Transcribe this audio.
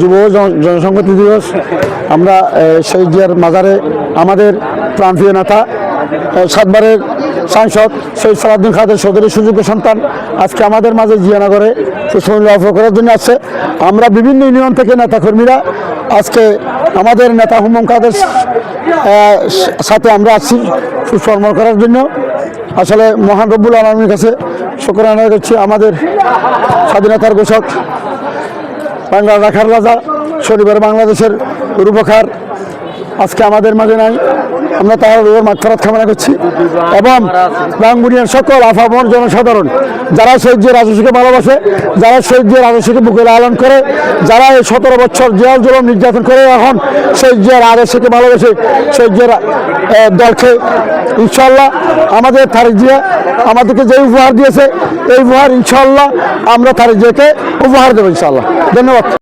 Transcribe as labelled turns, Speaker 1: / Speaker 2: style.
Speaker 1: যুব জন- জনসংহতি দিবস। আমরা শহীদ জিয়ার মাজারে আমাদের প্রাণপ্রিয় নেতা সাতবারের সাংসদ শহীদ সালাউদ্দিন খাদের সদরের সুযোগ্য সন্তান আজকে আমাদের মাঝে জিয়ানগরে পুষ্পমাল্য করার জন্য আসছে। আমরা বিভিন্ন ইউনিয়ন থেকে নেতাকর্মীরা আজকে আমাদের নেতা হুমম কাদের সাথে আমরা আসছি পুষ্পর্মণ করার জন্য। আসলে মহান রব্বুল আলমীর কাছে শুক্র আদায় করছি আমাদের স্বাধীনতার ঘোষক বাংলার রাখার রাজা শনিবার বাংলাদেশের রূপকার। আজকে আমাদের মাঝে নাই। আমরা তার রূপের মাক্ষরাত কামনা করছি। এবং বাঙ্গুনিয়ার সকল আফামর জনসাধারণ, যারা শহীদের রাজস্বকে ভালোবাসে, যারা শহীদের রাজস্বকে বুকে লালন করে, যারা এই সতেরো বছর জেল জুলম নির্যাতন করে এখন শহীদের আদর্শকে ভালোবাসে শহীদের দলকে ইনশাল্লাহ আমাদের তারিখ দিয়ে আমাদেরকে যে উপহার দিয়েছে, এই উপহার ইনশাল্লাহ আমরা তারিখ জিয়াকে উপহার দেবো ইনশাল্লাহ ধন্যবাদ।